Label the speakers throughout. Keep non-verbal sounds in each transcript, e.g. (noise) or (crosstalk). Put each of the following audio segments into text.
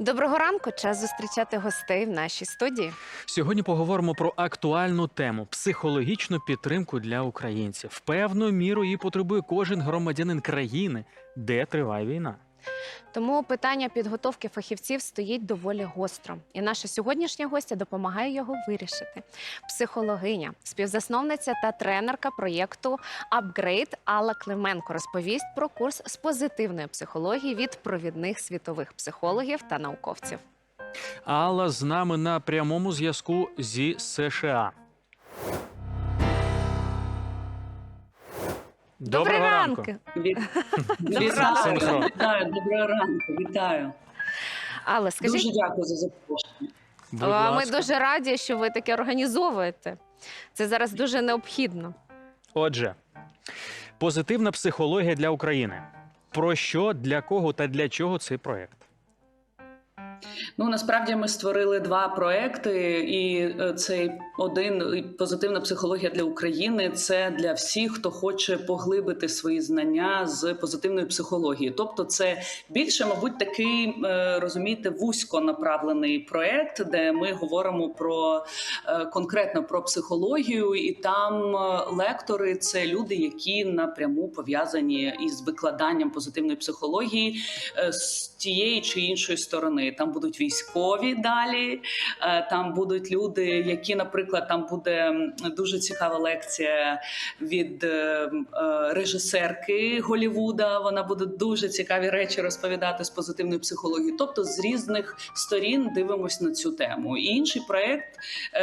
Speaker 1: Доброго ранку. Час зустрічати гостей в нашій студії.
Speaker 2: Сьогодні поговоримо про актуальну тему психологічну підтримку для українців. Певною мірою її потребує кожен громадянин країни, де триває війна.
Speaker 1: Тому питання підготовки фахівців стоїть доволі гостро. І наша сьогоднішня гостя допомагає його вирішити. Психологиня, співзасновниця та тренерка проєкту Upgrade Алла Клименко розповість про курс з позитивної психології від провідних світових психологів та науковців.
Speaker 2: Алла з нами на прямому зв'язку зі США.
Speaker 1: Добрий ранку.
Speaker 3: Від...
Speaker 1: Доброго ранку. (laughs)
Speaker 3: Вітаю, вітаю, доброго ранку, вітаю.
Speaker 1: Але скажіть,
Speaker 3: Дуже дякую за запрошення.
Speaker 2: Будь
Speaker 1: а, ми
Speaker 2: ласка.
Speaker 1: дуже раді, що ви таке організовуєте. Це зараз дуже необхідно.
Speaker 2: Отже, позитивна психологія для України. Про що, для кого та для чого цей проект?
Speaker 3: Ну насправді ми створили два проекти, і е, цей один позитивна психологія для України це для всіх, хто хоче поглибити свої знання з позитивної психології. Тобто, це більше, мабуть, такий е, розумієте, вузько направлений проект, де ми говоримо про е, конкретно про психологію, і там лектори це люди, які напряму пов'язані із викладанням позитивної психології з тієї чи іншої сторони. Там будуть військові далі, е, там будуть люди, які, наприклад, там буде дуже цікава лекція від е, е, режисерки Голівуда. Вона буде дуже цікаві речі розповідати з позитивної психології. Тобто з різних сторін дивимось на цю тему. І інший проект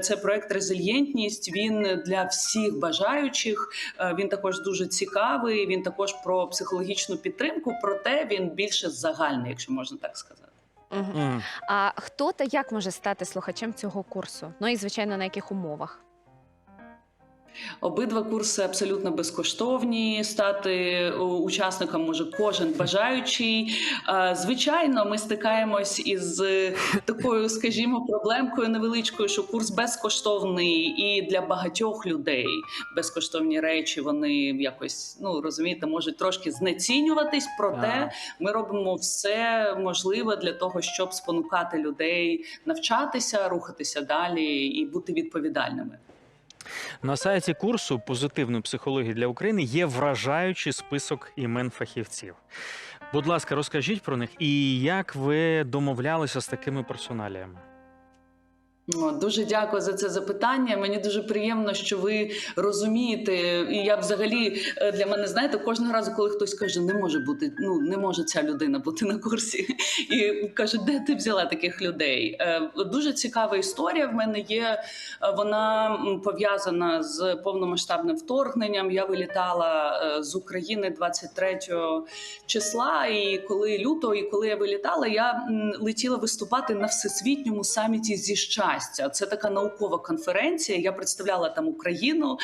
Speaker 3: це проект Резильєнтність. Він для всіх бажаючих. Він також дуже цікавий. Він також про психологічну підтримку, проте він більше загальний, якщо можна так сказати.
Speaker 2: М.
Speaker 1: А хто та як може стати слухачем цього курсу? Ну і звичайно, на яких умовах?
Speaker 3: Обидва курси абсолютно безкоштовні. Стати е, учасником може кожен бажаючий. Звичайно, ми стикаємось із е, такою, скажімо, проблемкою невеличкою, що курс безкоштовний і для багатьох людей безкоштовні речі вони якось ну розумієте, можуть трошки знецінюватись. Проте ми робимо все можливе для того, щоб спонукати людей навчатися, рухатися далі і бути відповідальними.
Speaker 2: На сайті курсу позитивної психології для України є вражаючий список імен фахівців. Будь ласка, розкажіть про них і як ви домовлялися з такими персоналіями?
Speaker 3: О, Дуже дякую за це запитання. Мені дуже приємно, що ви розумієте. І я взагалі е, для мене знаєте, кожного разу, коли хтось каже, не може бути, ну не може ця людина бути на курсі, (laughs) і кажуть, де ти взяла таких людей? Е, Дуже цікава історія. В мене є. Е, Вона пов'язана з повномасштабним вторгненням. Я вилітала з України 23 числа. І коли лютого, і коли я вилітала, я летіла виступати на всесвітньому саміті зі щастя. Це така наукова конференція. Я представляла там Україну.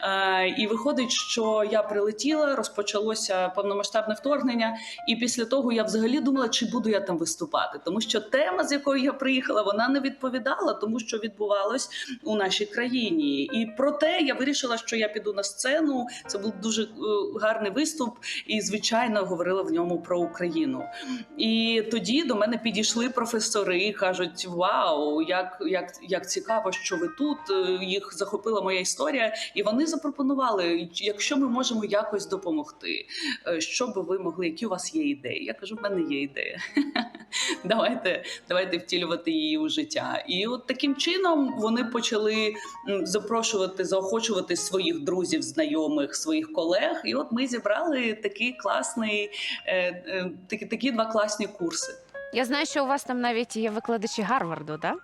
Speaker 3: Е, і виходить, що я прилетіла, розпочалося повномасштабне вторгнення. І після того я взагалі думала, чи буду я там виступати, тому що тема, з якою я приїхала, вона не відповідала тому, що відбувалось у нашій країні. І проте я вирішила, що я піду на сцену. Це був дуже е, гарний виступ, і звичайно говорила в ньому про Україну. І тоді до мене підійшли професори і кажуть: Вау, як, як, як цікаво, що ви тут! Е, Їх захопила моя історія, і вони запропонували, якщо ми можемо якось допомогти, е, що би ви могли, які у вас є ідеї? Я кажу, в мене є ідея. (laughs) Давайте, давайте втілювати її у життя. І от таким чином вони почали запрошувати, заохочувати своїх друзів, знайомих, своїх колег. І от ми зібрали такий класний, е, такі, такі два класні курси.
Speaker 1: Я знаю, що у вас там навіть є викладачі Гарварду, да?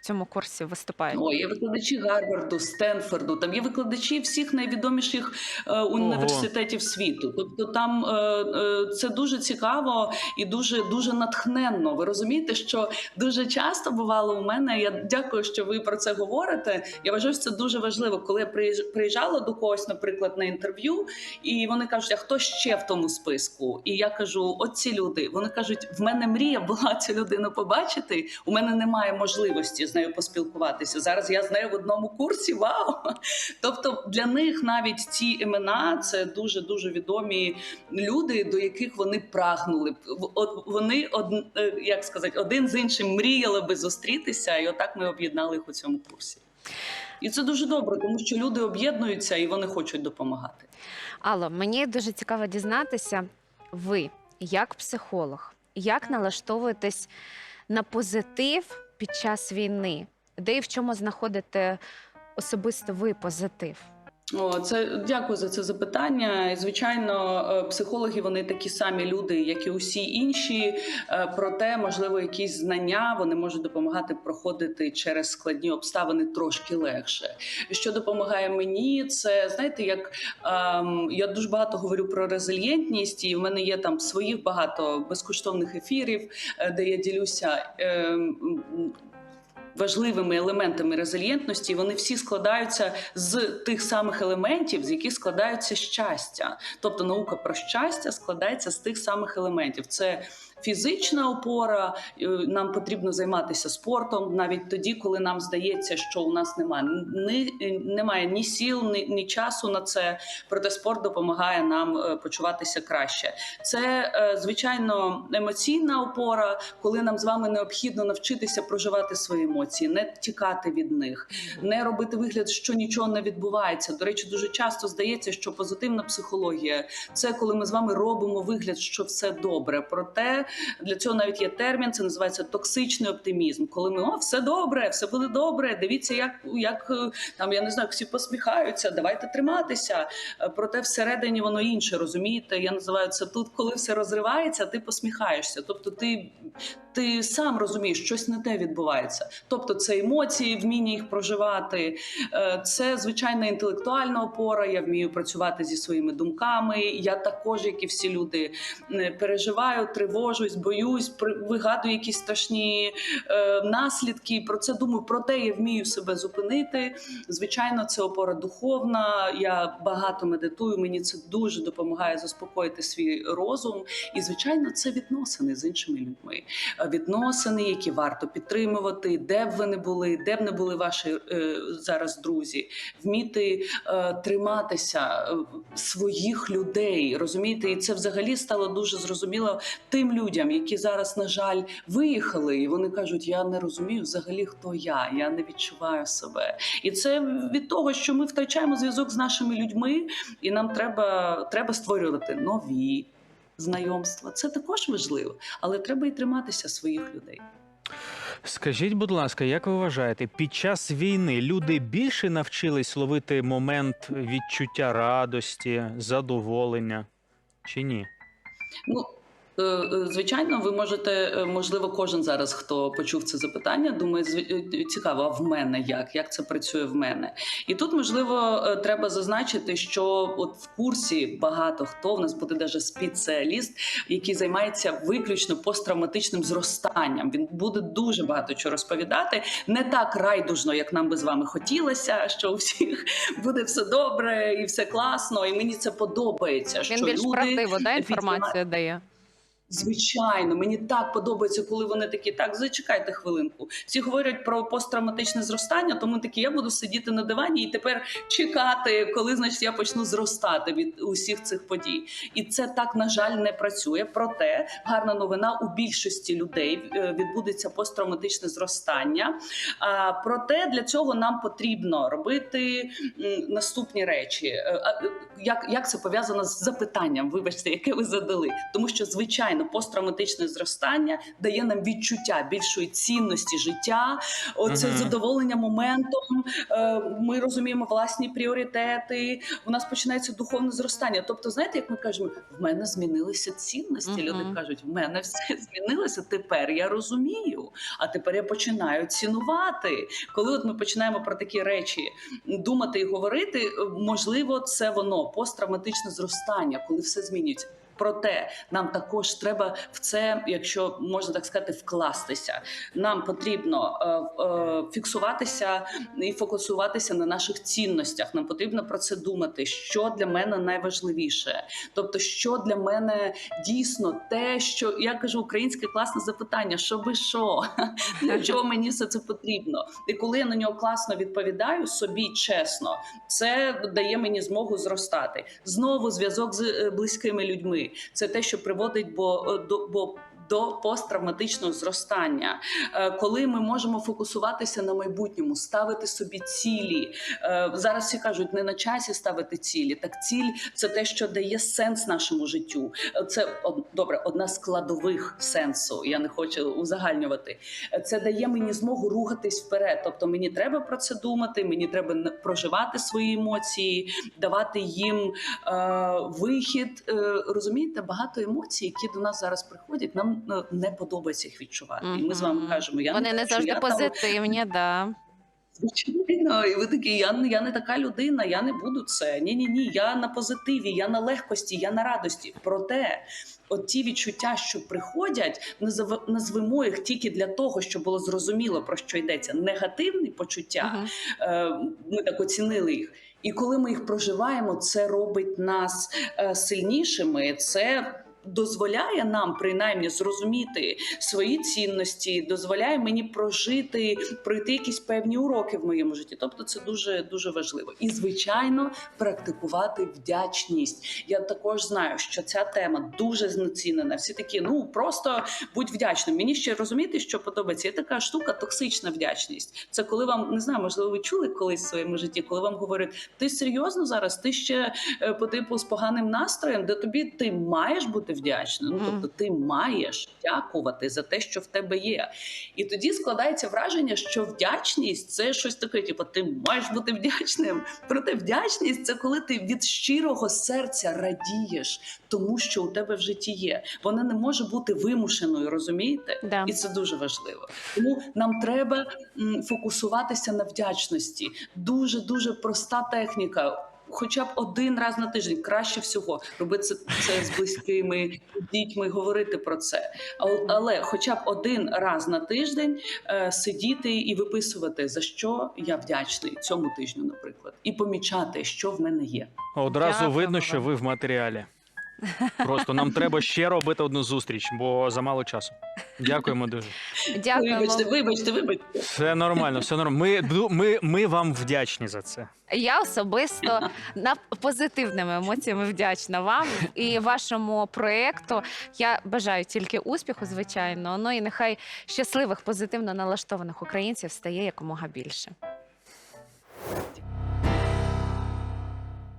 Speaker 1: В цьому курсі виступають.
Speaker 3: О, є викладачі Гарварду, Стенфорду, там є викладачі всіх найвідоміших е, університетів світу. Тобто там е, е, це дуже цікаво і дуже дуже натхненно. Ви розумієте, що дуже часто бувало у мене. Я дякую, що ви про це говорите. Я вважаю, що це дуже важливо, коли я приїж- приїжджала до когось, наприклад, на інтерв'ю, і вони кажуть, а хто ще в тому списку? І я кажу: от ці люди. Вони кажуть, в мене мрія була цю людину побачити. У мене немає можливості з нею поспілкуватися. Зараз я з нею в одному курсі. Вау! (laughs) Тобто для них навіть ці імена це дуже дуже відомі люди, до яких вони прагнули. Вони е, як сказати, один з іншим мріяли би зустрітися, і отак ми об'єднали їх у цьому курсі. І це дуже добре, тому що люди об'єднуються і вони хочуть допомагати.
Speaker 1: Алло, мені дуже цікаво дізнатися, ви, як психолог, як налаштовуєтесь на позитив під час війни, де і в чому знаходите особисто ви позитив?
Speaker 3: О, це дякую за це запитання. І, Звичайно, е, психологи вони такі самі люди, як і усі інші. Е, Проте, можливо, якісь знання вони можуть допомагати проходити через складні обставини трошки легше. Що допомагає мені, це знаєте, як ем, я дуже багато говорю про резильєнтність, і в мене є там своїх багато безкоштовних ефірів, е, де я ділюся. ем, Важливими елементами резильєнтності вони всі складаються з тих самих елементів, з яких складаються щастя. Тобто наука про щастя складається з тих самих елементів. Це фізична опора. е, Нам потрібно займатися спортом навіть тоді, коли нам здається, що у нас немає ні, немає ні сіл, ні, ні часу на це. Проте спорт допомагає нам е, почуватися краще. Це е, звичайно емоційна опора, коли нам з вами необхідно навчитися проживати свої емоції, не тікати від них, не робити вигляд, що нічого не відбувається. До речі, дуже часто здається, що позитивна психологія це коли ми з вами робимо вигляд, що все добре. Проте для цього навіть є термін, це називається токсичний оптимізм. Коли ми о, все добре, все буде добре. Дивіться, як як е, там я не знаю, всі посміхаються. Давайте триматися. Е, Проте всередині воно інше. Розумієте? Я називаю це тут, коли все розривається, ти посміхаєшся. Тобто, ти, ти сам розумієш, щось не те відбувається. Тобто, це емоції, вміння їх проживати. Е, Це звичайна інтелектуальна опора. Я вмію працювати зі своїми думками. Я також, як і всі люди, переживаю, тривожусь, боюсь, вигадую якісь страшні е, наслідки. Про це думаю. Проте я вмію себе зупинити. Звичайно, це опора духовна. Я багато медитую. Мені це дуже допомагає заспокоїти свій розум. І звичайно, це відносини з іншими людьми. Відносини, які варто підтримувати, де б ви не були, де б не були ваші е, зараз друзі, вміти е, триматися е, своїх людей, розумієте, і це взагалі стало дуже зрозуміло тим людям, які зараз, на жаль, виїхали, і вони кажуть: я не розумію взагалі, хто я, я не відчуваю себе. І це від того, що ми втрачаємо зв'язок з нашими людьми, і нам треба, треба створювати нові знайомства. Це також важливо, але треба і триматися своїх людей.
Speaker 2: Скажіть, будь ласка, як ви вважаєте, під час війни люди більше навчились ловити момент відчуття радості, задоволення чи ні?
Speaker 3: Ну. Е, е, Звичайно, ви можете, е, можливо, кожен зараз, хто почув це запитання, думає, цікаво, а в мене як? Як це працює в мене? І тут, можливо, треба зазначити, що от в курсі багато хто в нас буде даже спеціаліст, який займається виключно посттравматичним зростанням. Він буде дуже багато чого розповідати, не так райдужно, як нам би з вами хотілося, що у всіх буде все добре і все класно, і мені це подобається.
Speaker 1: Він
Speaker 3: що
Speaker 1: більш
Speaker 3: люди
Speaker 1: правдиво да, інформацію дає.
Speaker 3: Звичайно, мені так подобається, коли вони такі, так, зачекайте хвилинку. Всі говорять про посттравматичне зростання, тому такі я буду сидіти на дивані і тепер чекати, коли значить я почну зростати від усіх цих подій. І це так, на жаль, не працює. Проте гарна новина у більшості людей е, відбудеться посттравматичне зростання. Проте для цього нам потрібно робити наступні речі. Е, Як, як це пов'язано з запитанням? Вибачте, яке ви задали, тому що звичайно посттравматичне зростання дає нам відчуття більшої цінності життя, оце
Speaker 2: Мгм.
Speaker 3: задоволення моментом. е, Ми розуміємо власні пріоритети. У нас починається духовне зростання. Тобто, знаєте, як ми кажемо, в мене змінилися цінності.
Speaker 1: Мгм.
Speaker 3: Люди кажуть, в мене все змінилося. Тепер я розумію. А тепер я починаю цінувати. Коли от ми починаємо про такі речі думати і говорити, можливо, це воно посттравматичне зростання, коли все змінюється. Проте нам також треба в це, якщо можна так сказати, вкластися. Нам потрібно е, е, фіксуватися і фокусуватися на наших цінностях. Нам потрібно про це думати, що для мене найважливіше. Тобто, що для мене дійсно те, що я кажу, українське класне запитання: що би що? (laughs) Для чого мені все це потрібно? І коли я на нього класно відповідаю собі чесно, це дає мені змогу зростати. Знову зв'язок з е, близькими людьми. Це те, що приводить бо, е, до бо. До посттравматичного зростання, Е, коли ми можемо фокусуватися на майбутньому, ставити собі цілі. Е, Зараз всі кажуть, не на часі ставити цілі. Так ціль це те, що дає сенс нашому життю. Е, Це добре, одна з складових сенсу. Я не хочу узагальнювати. Це дає мені змогу рухатись вперед. Тобто мені треба про це думати, мені треба проживати свої емоції, давати їм е, вихід. Е, розумієте, багато емоцій, які до нас зараз приходять, нам е, не подобається їх відчувати. І ми з вами кажемо, я
Speaker 1: Вони не завжди позитивні, (laughs) да.
Speaker 3: Звичайно, і ви такі, я, я не така людина, я не буду це. Ні, ні, ні. Я на позитиві, я на легкості, я на радості. Проте, от ті відчуття, що приходять, назвемо їх тільки для того, щоб було зрозуміло про що йдеться. Негативні почуття. Е, ми так оцінили їх. І коли ми їх проживаємо, це робить нас е, сильнішими. Це дозволяє нам принаймні зрозуміти свої цінності, дозволяє мені прожити, пройти якісь певні уроки в моєму житті. Тобто, це дуже дуже важливо. І звичайно, практикувати вдячність. Я також знаю, що ця тема дуже знецінена. Всі такі, ну просто будь вдячним. Мені ще розумієте, що подобається. Є така штука токсична вдячність. Це коли вам не знаю, можливо, ви чули колись в своєму житті, коли вам говорять, ти серйозно зараз, ти ще е, по типу з поганим настроєм, де тобі ти маєш бути вдячним. Ну тобто, ти маєш дякувати за те, що в тебе є. І тоді складається враження, що вдячність це щось таке, типу, ти маєш бути вдячним. Проте вдячність це коли ти від щирого серця радієш тому, що у тебе в житті є. Вона не може бути вимушеною, розумієте?
Speaker 1: Да.
Speaker 3: І це дуже важливо. Тому нам треба фокусуватися на вдячності. Дуже дуже проста техніка. Хоча б один раз на тиждень краще всього робити це, це з близькими дітьми, говорити про це. Але хоча б один раз на тиждень е, сидіти і виписувати за що я вдячний цьому тижню, наприклад, і помічати, що в мене є.
Speaker 2: Одразу
Speaker 1: Дякую.
Speaker 2: видно, що ви в матеріалі. Просто нам треба ще робити одну зустріч, бо замало часу. Дякуємо дуже.
Speaker 1: Дякуємо.
Speaker 3: Вибачте, вибачте, вибачте.
Speaker 2: Все нормально, все нормально. Ми, ми, ми вам вдячні за це.
Speaker 1: Я особисто на позитивними емоціями вдячна вам і вашому проєкту. Я бажаю тільки успіху, звичайно. Ну і нехай щасливих, позитивно налаштованих українців стає якомога більше.